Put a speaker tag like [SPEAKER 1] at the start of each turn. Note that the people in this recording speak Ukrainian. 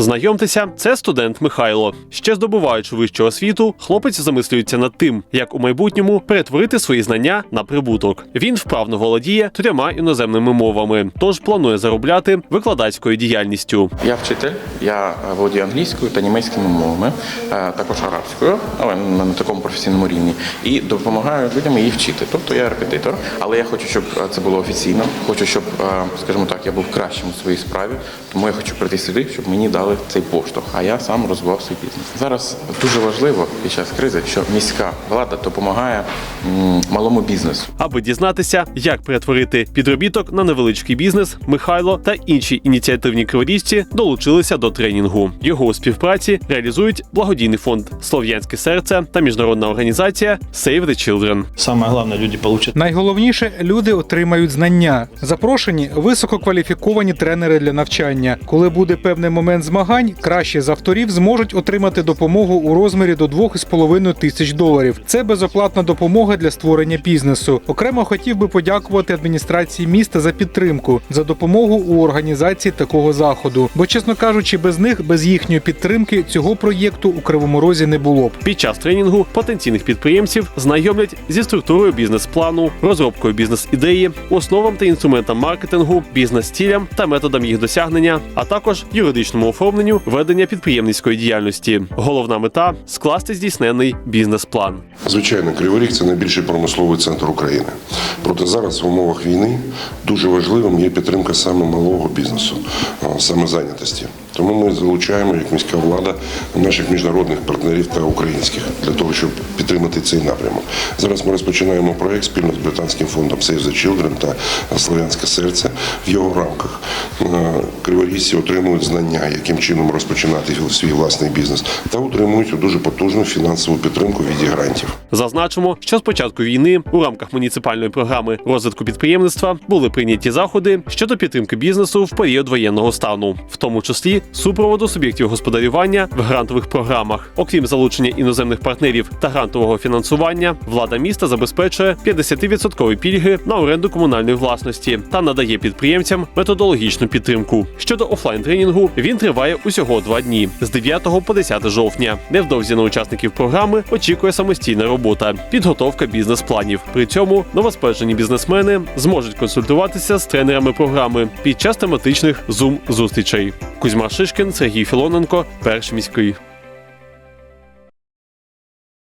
[SPEAKER 1] Знайомтеся, це студент Михайло. Ще здобуваючи вищу освіту, хлопець замислюється над тим, як у майбутньому перетворити свої знання на прибуток. Він вправно володіє трьома іноземними мовами, тож планує заробляти викладацькою діяльністю.
[SPEAKER 2] Я вчитель, я володію англійською та німецькими мовами, е, також арабською, але на такому професійному рівні, і допомагаю людям її вчити. Тобто я репетитор, але я хочу, щоб е, це було офіційно. Хочу, щоб, е, скажімо так, я був кращим у своїй справі. Тому я хочу прийти сюди, щоб мені дали цей поштовх. А я сам розвивав свій бізнес. Зараз дуже важливо під час кризи, що міська влада допомагає малому бізнесу.
[SPEAKER 1] Аби дізнатися, як перетворити підробіток на невеличкий бізнес, Михайло та інші ініціативні криворіжці долучилися до тренінгу. Його у співпраці реалізують благодійний фонд Слов'янське серце та міжнародна організація Save the Children.
[SPEAKER 3] Самое главное, люди получат
[SPEAKER 4] Найголовніше люди отримають знання. Запрошені висококваліфіковані тренери для навчання. Коли буде певний момент змагань, кращі з авторів зможуть отримати допомогу у розмірі до 2,5 тисяч доларів. Це безоплатна допомога для створення бізнесу. Окремо хотів би подякувати адміністрації міста за підтримку, за допомогу у організації такого заходу. Бо, чесно кажучи, без них, без їхньої підтримки, цього проєкту у Кривому Розі не було б.
[SPEAKER 1] Під час тренінгу потенційних підприємців знайомлять зі структурою бізнес-плану, розробкою бізнес-ідеї, основам та інструментам маркетингу, бізнес-цілям та методам їх досягнення, а також юридичному ведення підприємницької діяльності. Головна мета скласти здійснений бізнес-план.
[SPEAKER 5] Звичайно, Кривий Ріг – це найбільший промисловий центр України. Проте зараз в умовах війни дуже важливим є підтримка саме малого бізнесу, саме зайнятості. Тому ми залучаємо як міська влада наших міжнародних партнерів та українських для того, щоб підтримати цей напрямок. Зараз ми розпочинаємо проект спільно з британським фондом Save the Children та Слов'янське серце. В його рамках е, криворіжці отримують знання, яким чином розпочинати свій власний бізнес, та отримують дуже потужну фінансову підтримку в грантів.
[SPEAKER 1] Зазначимо, що з початку війни у рамках муніципальної програми розвитку підприємництва були прийняті заходи щодо підтримки бізнесу в період воєнного стану, в тому числі супроводу суб'єктів господарювання в грантових програмах. Окрім залучення іноземних партнерів та грантового фінансування, влада міста забезпечує 50% пільги на оренду комунальної власності та надає підприємцям методологічну підтримку. Щодо офлайн тренінгу, він триває усього два дні з 9 по 10 жовтня. Невдовзі на учасників програми очікує самостійна робота, підготовка бізнес-планів. При цьому новоспечені бізнесмени зможуть консультуватися з тренерами програми під час тематичних зум зустрічей. Кузьма Шишкін, Сергій Філоненко, перш міський.